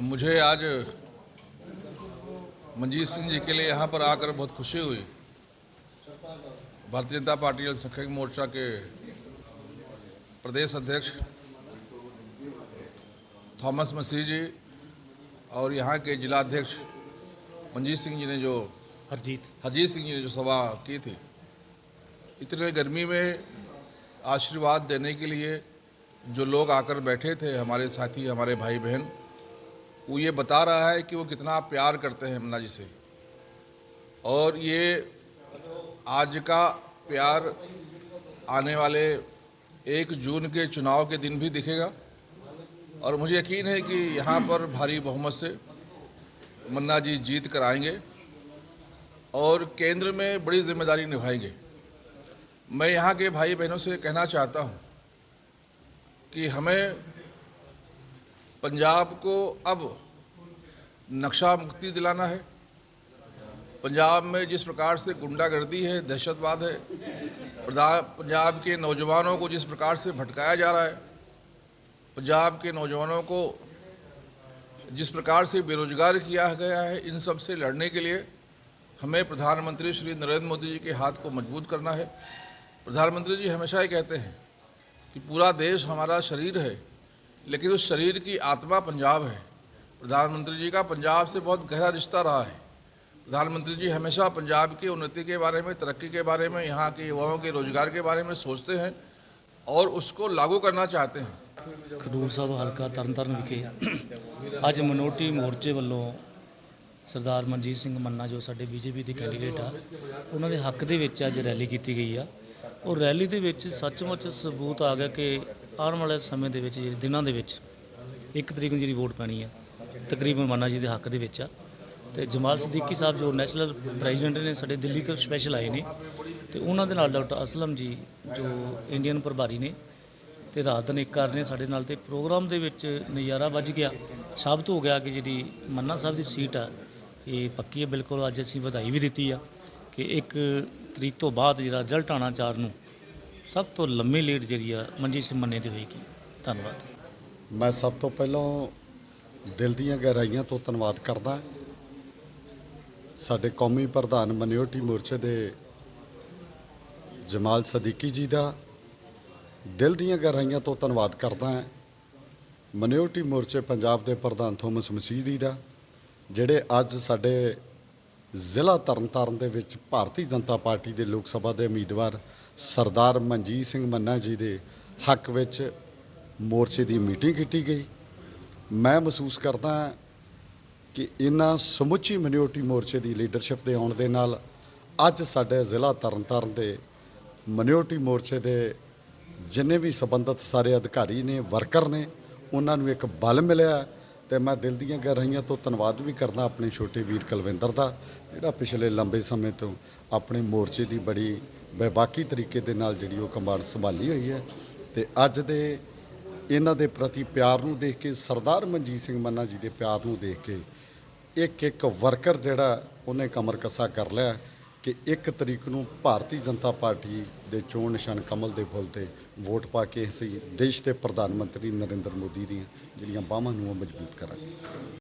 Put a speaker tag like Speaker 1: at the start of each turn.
Speaker 1: मुझे आज मंजीत सिंह जी के लिए यहाँ पर आकर बहुत खुशी हुई। भारतीय जनता पार्टी अल्पसंख्यक मोर्चा के प्रदेश अध्यक्ष थॉमस मसीह जी और यहाँ के जिलाध्यक्ष मंजीत सिंह जी ने जो
Speaker 2: हरजीत।
Speaker 1: हरजीत सिंह जी ने जो सभा की थी। इतने गर्मी में आशीर्वाद देने के लिए जो लोग आकर बैठे थे हमारे साथी हमारे भाई बहन वो ये बता रहा है कि वो कितना प्यार करते हैं यमुना जी से। और ये आज का प्यार आने वाले एक जून के चुनाव के दिन भी दिखेगा। और मुझे यकीन है कि यहाँ पर भारी बहुमत से मन्ना जी जीत कर आएँगे और केंद्र में बड़ी ज़िम्मेदारी निभाएँगे। मैं यहाँ के भाई बहनों से कहना चाहता हूँ कि हमें पंजाब को अब नक्शा मुक्ति दिलाना है। पंजाब में जिस प्रकार से गुंडागर्दी है, दहशतवाद है पंजाब के नौजवानों को जिस प्रकार से भटकाया जा रहा है, पंजाब के नौजवानों को जिस प्रकार से बेरोजगार किया गया है, इन सबसे लड़ने के लिए हमें प्रधानमंत्री श्री नरेंद्र मोदी जी के हाथ को मज़बूत करना है। प्रधानमंत्री जी हमेशा ही कहते हैं कि पूरा देश हमारा शरीर है लेकिन उस शरीर की आत्मा पंजाब है प्रधानमंत्री जी का पंजाब से बहुत गहरा रिश्ता रहा है प्रधानमंत्री जी हमेशा पंजाब की उन्नति के बारे में तरक्की के बारे में यहाँ के युवाओं के रोजगार के बारे में सोचते हैं और उसको लागू करना चाहते हैं
Speaker 2: ਖਡੂਰ ਸਾਹਿਬ ਹਲਕਾ ਤਰਨਤਾਰਨ ਵਿਖੇ ਅੱਜ ਮਨੋਟੀ ਮੋਰਚੇ ਵੱਲੋਂ ਸਰਦਾਰ ਮਨਜੀਤ ਸਿੰਘ ਮੰਨਾ ਜੋ ਸਾਡੇ ਬੀਜੇਪੀ ਦੇ ਕੈਂਡੀਡੇਟ ਆ ਉਹਨਾਂ ਦੇ ਹੱਕ ਦੇ ਵਿੱਚ ਅੱਜ ਰੈਲੀ ਕੀਤੀ ਗਈ ਆ ਔਰ ਰੈਲੀ ਦੇ ਵਿੱਚ ਸੱਚਮੁੱਚ ਸਬੂਤ ਆ ਗਿਆ ਕਿ ਆਉਣ ਵਾਲੇ ਸਮੇਂ ਦੇ ਵਿੱਚ, ਜਿਹੜੇ ਦਿਨਾਂ ਦੇ ਵਿੱਚ, ਇੱਕ ਤਰੀਕ ਨੂੰ ਜਿਹੜੀ ਵੋਟ ਪੈਣੀ ਆ, ਤਕਰੀਬਨ ਮੰਨਾ ਜੀ ਦੇ ਹੱਕ ਦੇ ਵਿੱਚ ਆ। ਤੇ ਜਮਾਲ ਸਦੀਕੀ ਸਾਹਿਬ ਜੋ ਨੈਸ਼ਨਲ ਪ੍ਰੈਜ਼ੀਡੈਂਟ ਨੇ, ਸਾਡੇ ਦਿੱਲੀ ਤੋਂ ਸਪੈਸ਼ਲ ਆਏ ਨੇ। ਤੇ ਉਹਨਾਂ ਦੇ ਨਾਲ ਡਾਕਟਰ ਅਸਲਮ ਜੀ ਜੋ ਇੰਡੀਅਨ ਪ੍ਰਭਾਰੀ ਨੇ, ਤੇ ਰਾਤ ਦਿਨ ਇੱਕ ਕਰ ਰਹੇ ਸਾਡੇ ਨਾਲ। ਤੇ ਪ੍ਰੋਗਰਾਮ ਦੇ ਵਿੱਚ ਨਜ਼ਾਰਾ ਵੱਜ ਗਿਆ। ਸਾਬਤ ਹੋ ਗਿਆ ਕਿ ਜਿਹੜੀ ਮੰਨਾ ਸਾਹਿਬ ਦੀ ਸੀਟ ਆ, ਇਹ ਪੱਕੀ ਹੈ ਬਿਲਕੁਲ ਅੱਜ ਅਸੀਂ ਵਧਾਈ ਵੀ ਦਿੱਤੀ ਆ ਕਿ ਇੱਕ ਤਰੀਕ ਤੋਂ ਬਾਅਦ ਜਿਹੜਾ ਰਿਜ਼ਲਟ ਆਣਾ ਚਾਰ ਨੂੰ ਸਭ ਤੋਂ ਲੰਮੀ ਲੀਡ ਜਿਹੜੀ ਆ ਮਨਜੀਤ ਸਿੰਘ ਮੰਨੇ ਦੀ ਹੋਏਗੀ। ਧੰਨਵਾਦ।
Speaker 3: ਮੈਂ ਸਭ ਤੋਂ ਪਹਿਲਾਂ ਦਿਲ ਦੀਆਂ ਗਹਿਰਾਈਆਂ ਤੋਂ ਧੰਨਵਾਦ ਕਰਦਾ ਸਾਡੇ ਕੌਮੀ ਪ੍ਰਧਾਨ ਮਨਿਓਰਟੀ ਮੋਰਚੇ ਦੇ ਜਮਾਲ ਸਦੀਕੀ ਜੀ ਦਾ ਦਿਲ ਦੀਆਂ ਗਹਿਰਾਈਆਂ ਤੋਂ ਧੰਨਵਾਦ ਕਰਦਾ ਹਾਂ। ਮਨਿਓਟੀ ਮੋਰਚੇ ਪੰਜਾਬ ਦੇ ਪ੍ਰਧਾਨ ਥੋਮਸ ਮਸੀਹ ਜੀ ਦਾ, ਜਿਹੜੇ ਅੱਜ ਸਾਡੇ ਜ਼ਿਲ੍ਹਾ ਤਰਨਤਾਰਨ ਦੇ ਵਿੱਚ ਭਾਰਤੀ ਜਨਤਾ ਪਾਰਟੀ ਦੇ ਲੋਕ ਸਭਾ ਦੇ ਉਮੀਦਵਾਰ ਸਰਦਾਰ ਮਨਜੀਤ ਸਿੰਘ ਮੰਨਾ ਜੀ ਦੇ ਹੱਕ ਵਿੱਚ ਮੋਰਚੇ ਦੀ ਮੀਟਿੰਗ ਕੀਤੀ ਗਈ। ਮੈਂ ਮਹਿਸੂਸ ਕਰਦਾ ਕਿ ਇਹਨਾਂ ਸਮੁੱਚੀ ਮਿਨੋਰਟੀ ਮੋਰਚੇ ਦੀ ਲੀਡਰਸ਼ਿਪ ਦੇ ਆਉਣ ਦੇ ਨਾਲ ਅੱਜ ਸਾਡੇ ਜ਼ਿਲ੍ਹਾ ਤਰਨਤਾਰਨ ਦੇ ਮਿਨੋਰਟੀ ਮੋਰਚੇ ਦੇ ਜਿੰਨੇ ਵੀ ਸੰਬੰਧਿਤ ਸਾਰੇ ਅਧਿਕਾਰੀ ਨੇ, ਵਰਕਰ ਨੇ, ਉਹਨਾਂ ਨੂੰ ਇੱਕ ਬਲ ਮਿਲਿਆ। ਤੇ ਮੈਂ ਦਿਲ ਦੀਆਂ ਗਹਿਰਾਈਆਂ ਤੋਂ ਧੰਨਵਾਦ ਵੀ ਕਰਦਾ ਆਪਣੇ ਛੋਟੇ ਵੀਰ ਕੁਲਵਿੰਦਰ ਦਾ, ਜਿਹੜਾ ਪਿਛਲੇ ਲੰਬੇ ਸਮੇਂ ਤੋਂ ਆਪਣੇ ਮੋਰਚੇ ਦੀ ਬੜੀ ਬੇਬਾਕੀ ਤਰੀਕੇ ਦੇ ਨਾਲ ਜਿਹੜੀ ਉਹ ਕਮਾਂਡ ਸੰਭਾਲੀ ਹੋਈ ਹੈ। ਤੇ ਅੱਜ ਦੇ ਇਹਨਾਂ ਦੇ ਪ੍ਰਤੀ ਪਿਆਰ ਨੂੰ ਦੇਖ ਕੇ ਸਰਦਾਰ ਮਨਜੀਤ ਸਿੰਘ ਮੰਨਾ ਜੀ ਦੇ ਪਿਆਰ ਨੂੰ ਦੇਖ ਕੇ ਇੱਕ ਇੱਕ ਵਰਕਰ ਜਿਹੜਾ ਉਹਨੇ ਕਮਰ ਕੱਸਾ ਕਰ ਲਿਆ ਕਿ ਇੱਕ ਤਰੀਕ ਨੂੰ ਭਾਰਤੀ ਜਨਤਾ ਪਾਰਟੀ ਦੇ ਚੋਣ ਨਿਸ਼ਾਨ ਕਮਲ ਦੇ ਫੁੱਲ ਤੇ ਵੋਟ ਪਾ ਕੇ ਅਸੀਂ ਦੇਸ਼ ਦੇ ਪ੍ਰਧਾਨ ਮੰਤਰੀ ਨਰਿੰਦਰ ਮੋਦੀ ਦੀਆਂ ਜਿਹੜੀਆਂ ਬਾਹਾਂ ਨੂੰ ਉਹ ਮਜ਼ਬੂਤ ਕਰਾਂਗੇ।